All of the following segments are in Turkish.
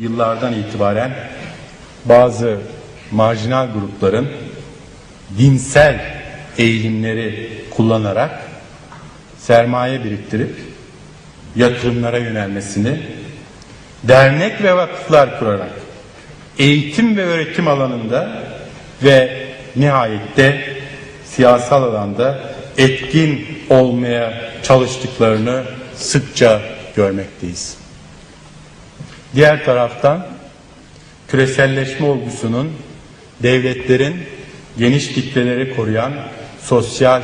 yıllardan itibaren bazı marjinal grupların dinsel eğilimleri kullanarak sermaye biriktirip yatırımlara yönelmesini dernek ve vakıflar kurarak eğitim ve öğretim alanında ve nihayette siyasal alanda etkin olmaya çalıştıklarını sıkça görmekteyiz. Diğer taraftan küreselleşme olgusunun devletlerin geniş kitleleri koruyan sosyal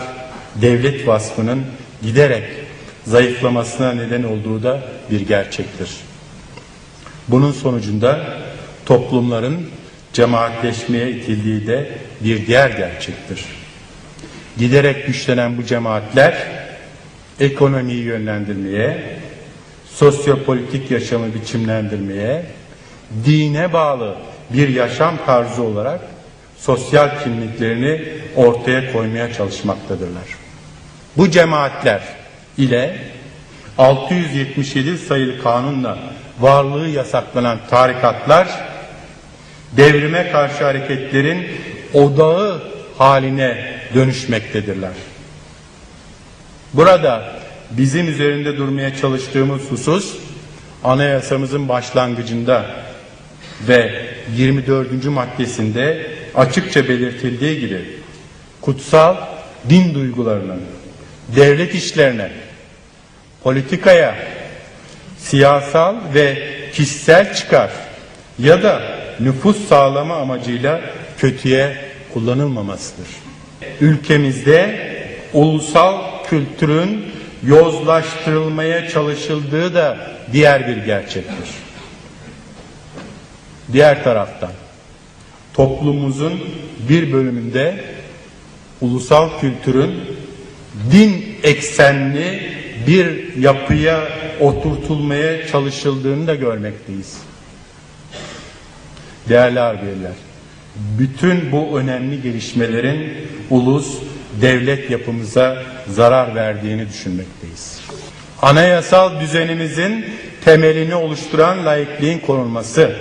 devlet vasfının giderek zayıflamasına neden olduğu da bir gerçektir. Bunun sonucunda toplumların cemaatleşmeye itildiği de bir diğer gerçektir. Giderek güçlenen bu cemaatler ekonomiyi yönlendirmeye, sosyopolitik yaşamı biçimlendirmeye, dine bağlı bir yaşam tarzı olarak sosyal kimliklerini ortaya koymaya çalışmaktadırlar. Bu cemaatler ile 677 sayılı kanunla varlığı yasaklanan tarikatlar devrime karşı hareketlerin odağı haline dönüşmektedirler. Burada bizim üzerinde durmaya çalıştığımız husus anayasamızın başlangıcında ve 24. maddesinde açıkça belirtildiği gibi kutsal din duygularının devlet işlerine, politikaya, siyasal ve kişisel çıkar ya da nüfus sağlama amacıyla kötüye kullanılmamasıdır. Ülkemizde ulusal kültürün yozlaştırılmaya çalışıldığı da diğer bir gerçektir. Diğer taraftan toplumumuzun bir bölümünde ulusal kültürün din eksenli bir yapıya oturtulmaya çalışıldığını da görmekteyiz. Değerli abiler, bütün bu önemli gelişmelerin ulus devlet yapımıza zarar verdiğini düşünmekteyiz. Anayasal düzenimizin temelini oluşturan laikliğin korunması,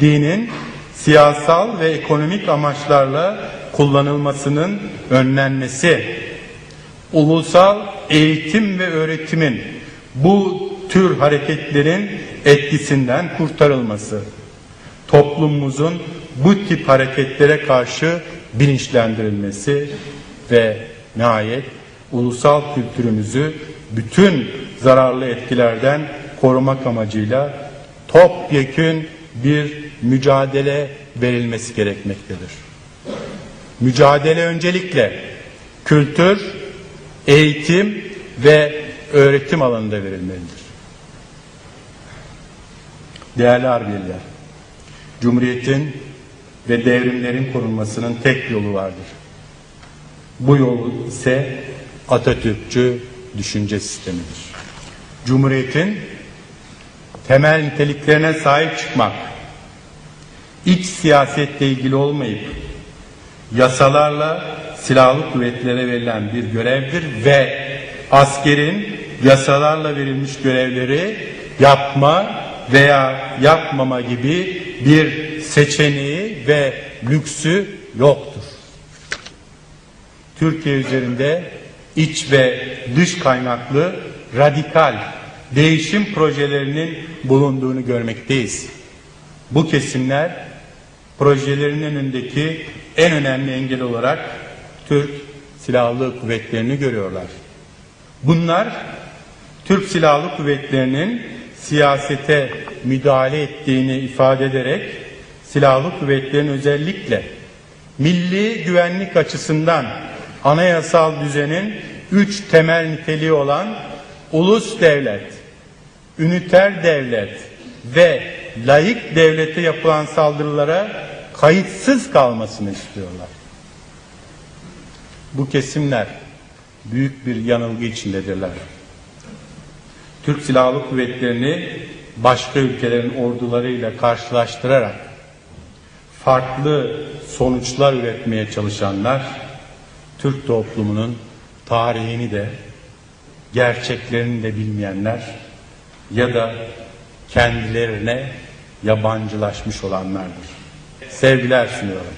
dinin siyasal ve ekonomik amaçlarla kullanılmasının önlenmesi, ulusal eğitim ve öğretimin bu tür hareketlerin etkisinden kurtarılması, toplumumuzun bu tip hareketlere karşı bilinçlendirilmesi ve nihayet ulusal kültürümüzü bütün zararlı etkilerden korumak amacıyla topyekün bir mücadele verilmesi gerekmektedir. Mücadele öncelikle kültür, eğitim ve öğretim alanında verilmelidir. Değerli harbiyeler, Cumhuriyetin ve devrimlerin korunmasının tek yolu vardır. Bu yol ise Atatürkçü düşünce sistemidir. Cumhuriyetin temel niteliklerine sahip çıkmak, iç siyasetle ilgili olmayıp yasalarla silahlı kuvvetlere verilen bir görevdir ve askerin yasalarla verilmiş görevleri yapma veya yapmama gibi bir seçeneği ve lüksü yoktur. Türkiye üzerinde iç ve dış kaynaklı radikal değişim projelerinin bulunduğunu görmekteyiz. Bu kesimler projelerin önündeki en önemli engel olarak Türk Silahlı Kuvvetleri'ni görüyorlar. Bunlar Türk Silahlı Kuvvetleri'nin siyasete müdahale ettiğini ifade ederek silahlı kuvvetlerin özellikle milli güvenlik açısından anayasal düzenin üç temel niteliği olan ulus devlet, üniter devlet ve layık devlete yapılan saldırılara kayıtsız kalmasını istiyorlar. Bu kesimler büyük bir yanılgı içindedirler. Türk Silahlı Kuvvetleri'ni başka ülkelerin ordularıyla karşılaştırarak farklı sonuçlar üretmeye çalışanlar Türk toplumunun tarihini de gerçeklerini de bilmeyenler ya da kendilerine yabancılaşmış olanlardır. Sevgiler sunuyorum.